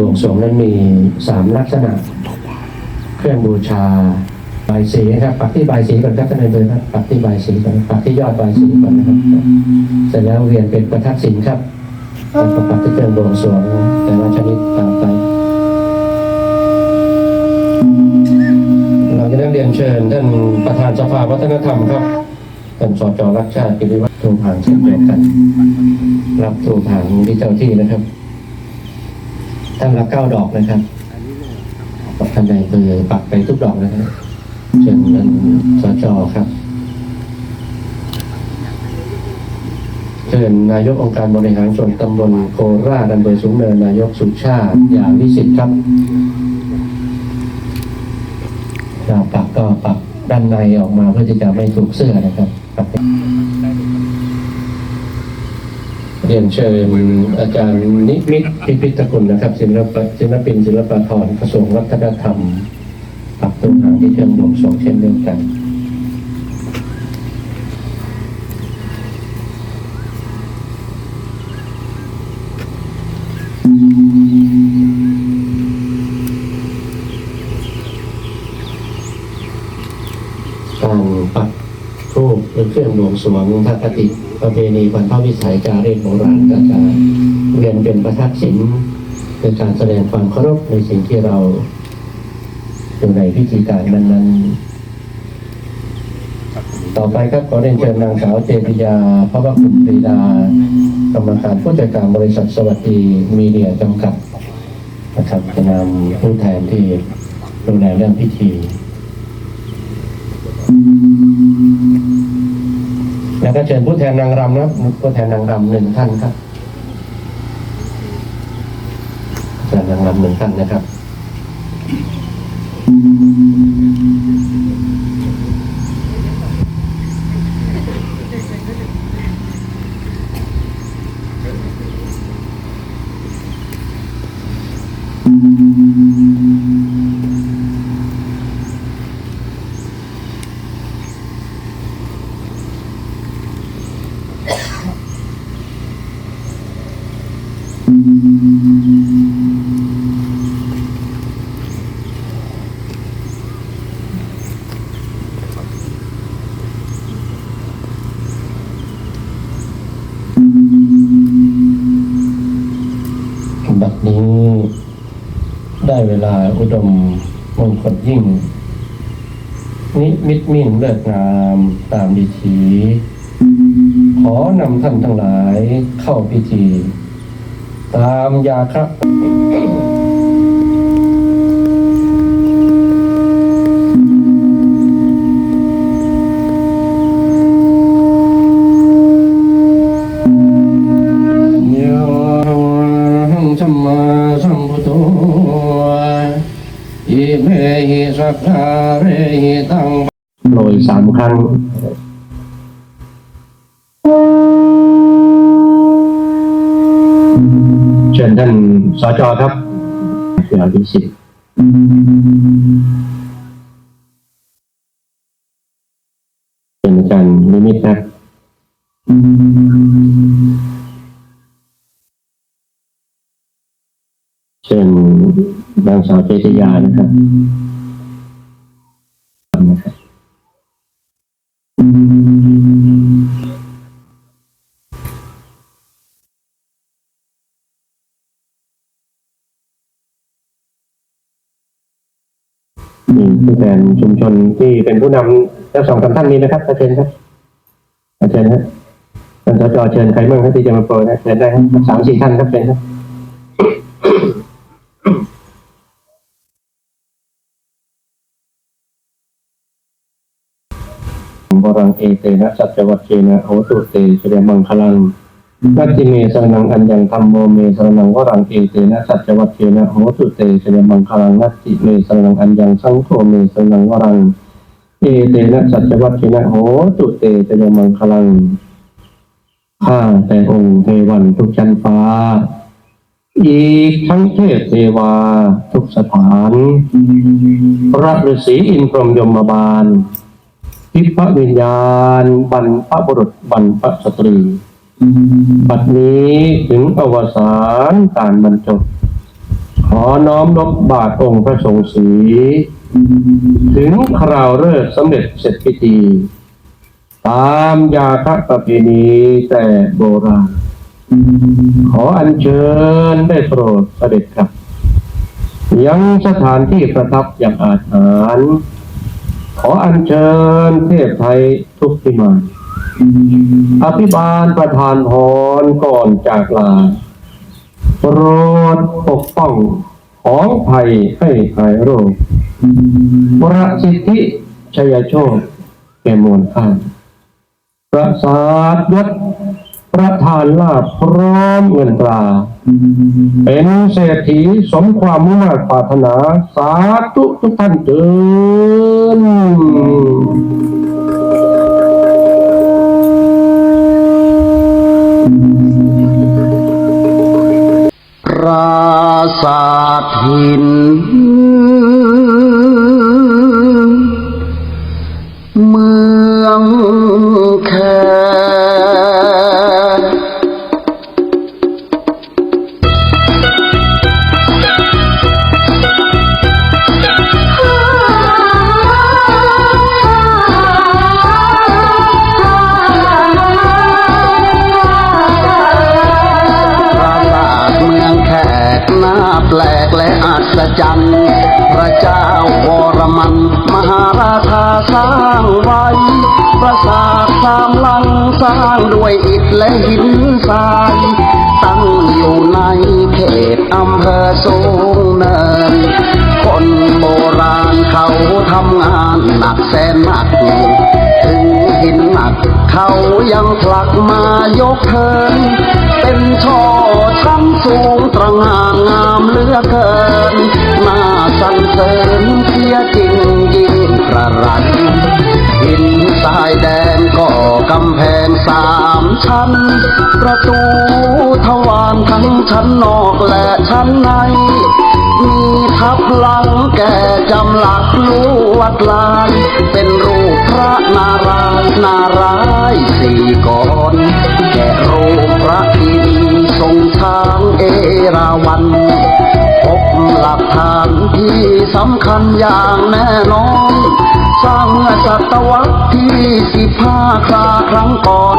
บวงสรวงนั้นมีสามลักษณะ เครื่องบูชาบายสีนะครับปักที่บายสีก่อนครับท่านนายอำเภอครับปักที่บายสีก่อนปักที่ยอดบายสีก่อนนะครับ เสร็จแล้วเวียนเป็นประทัดสินครับแล้วก็ปักที่เครื่องบวงสรวงแต่ละชนิดตามไป เราจะได้เรียนเชิญท่านประธานสภาวัฒนธรรมครับท่านสจรักชาติกิริวัฒน์ทูผ่านเช่นเดียวกัน รับทูผ่านที่เจ้าที่นะครับ ท่านละเก้าดอกนะครับท่านใดคือปักไปทุกดอกนะครับเชิญท่านสจครับเชิญนายกองค์การบริหารส่วนตำบลโคราชอำเภอสูงเนินนายกสุชาติยาวิสิทธิ์ครับเราปักก็ปักด้านในออกมาเพื่อที่จะไม่ถูกเสื้อนะครับ เรียนเชิญอาจารย์นิมิตพิพิธกุลนะครับศิลปะศิลปินศิลปากรกระทรวงวัฒนธรรมปักตุ้งหางที่เชิงบวงสรวงเช่นเดียวกันการปักทูปเครื่องบวงสรวงพระคติ ประเพณีวันพวิสัยจารีตโบราณก็จะเรียนเป็นประทัดศิลป์เป็นการแสดงความเคารพในสิ่งที่เราอยู่ในพิธีการนั้นๆ ต่อไปครับขอเรียนเชิญนางสาวเจติยาพระวคุณปรีดากรรมการผู้จัดการบริษัทสวัสดีมีเดียจำกัดนะครับจะนำผู้แทนที่ดูแลเรื่องพิธี แล้วก็เชิญผู้แทนนางรำนะครับผู้แทนนางรำหนึ่งท่านครับแทนนางรำหนึ่งท่านนะครับบัดนี้ ได้เวลาอุดมมงคลยิ่ง นิมิตมิ่งเลิศงามตามดีถีขอนำท่านทั้งหลายเข้าพิธี ตามยาครับ สามครั้งเชิญท่านสจครับเสียวิสิทธิ์เป็นอารนิมิตครับเช่นนางสาวเจติยานะครับ ผู้แทนชุมชนที่เป็นผู้นำทั้งสองสามท่านนี้นะครับอาเชิญครับอาเชิญครับท่านสจเชิญใครบ้างครับที่จะมาโปรยนะเชิญได้ครับสามสี่ท่านครับเชิญครับวรังเอเตนะสัจวัตเชนะโหตุเตเสดมังคลัง นัตติเมสรนังอัญญังธรรมโมเมสรนังวรังเอเตนะสัจวัตเชนะโหตุเตเสดมังคลังนัตติเมสรนังอัญญังสังโฆเมสรนังวรังเอเตนะสัจวัตเชนะโหตุเตเสดมังคลังข้าแต่องค์เทวันทุกชั้นฟ้า อีกทั้งเทพเทวาทุกสถานพระฤาษีอินพรหมยมบาลทิพวิญญาณบรรพบุรุษบรรพสตรี บัดนี้ถึงอวสานการบรรจบ ขอน้อมนบบาทองค์พระสงฆ์สีถึงคราวเลิกสำเร็จเสร็จพิธี ตามยาคัประเพณีแต่โบราณ ขออัญเชิญได้โปรดเสด็จครับ ยังสถานที่ประทับอย่างอาถรรพ์ขออัญเชิญเทพไทยทุกที่มา อภิบาลประธานพรก่อนจากลาโปรดปกป้องของภัยให้หายโรคประสิทธิชัยโชคแก่มวลข้านประสาทยศประธานลาภพร้อมเงินตรา เป็นเศรษฐีสมความมุ่งมั่นปรารถนาสาธุทุกท่านเถิด ปราสาทหิน ร้างด้วยอิฐและหินทราย ตั้งอยู่ในเขตอำเภอสูงเนิน คนโบราณเขาทำงานหนักแสนหนัก ถึงหินหนักเขายังผลักมายกเทิน เป็นช่อชั้นสูงตระงานงามเหลือเกินน่าสรรเสริญเสียจริงยิ่ง ประรันหินทรายแดงก็กำแพงสามชั้น ประตูทวารทั้งชั้นนอกและชั้นใน มีทับหลังแก่จำหลักลวดลาย เป็นรูปพระนารายณ์นารายณ์สี่กรแกะรูปพระอิน ทรงช้างเอราวัณพบหลักฐานที่สำคัญอย่างแน่นอน สร้างเมื่อศตวรรษที่สิบห้าคราครั้งก่อน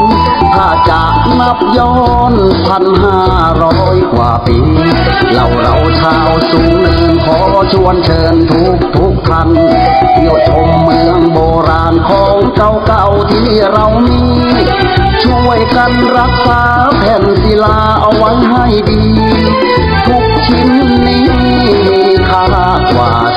ถ้าจะนับย้อนพันห้าร้อยกว่าปีเราเราชาวสูงเนินขอชวนเชิญทุกทุกท่านเที่ยวชมเมืองโบ รานของเก่าเก่าที่เรามี ช่วยกันรักษาแผ่นศิลาเอาไว้ให้ดี ทุกชิ้นนี้มีค่ากว่า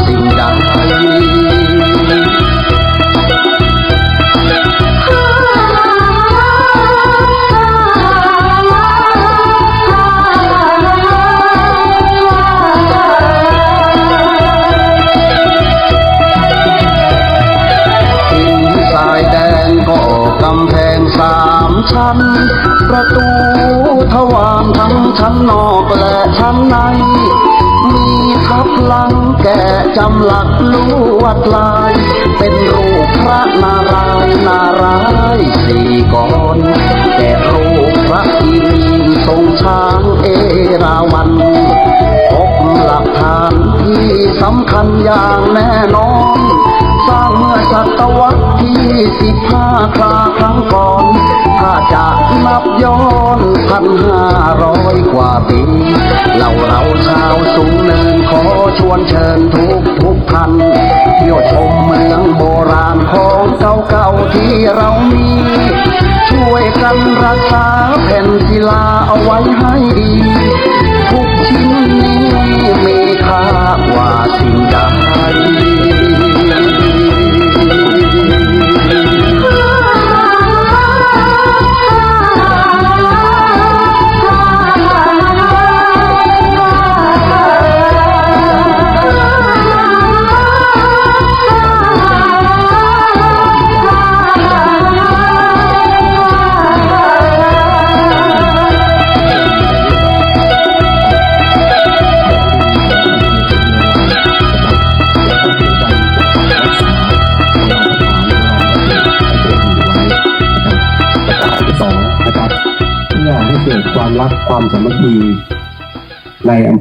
ทั้งชั้นนอกและชั้นใน มีทับลังแก่จำหลักลวดลาย เป็นรูปพระนารายณ์นารายณ์สี่กรแก่รูปพระอินทร์ทรงช้างเอราวัณพบหลักฐานที่สำคัญอย่างแน่นอน สร้างเมื่อศตวรรษที่สิบห้าคราครั้งก่อน ถ้าจะนับย้อน พันห้าร้อยกว่าปีเราเราชาวสูงเนินขอชวนเชิญทุกทุกท่านเที่ยวชมเมืองโบราณของเก่าๆที่เรามี ช่วยกันรักษาแผ่นศิลาเอาไว้ให้ดี ความสามัคคีในอำ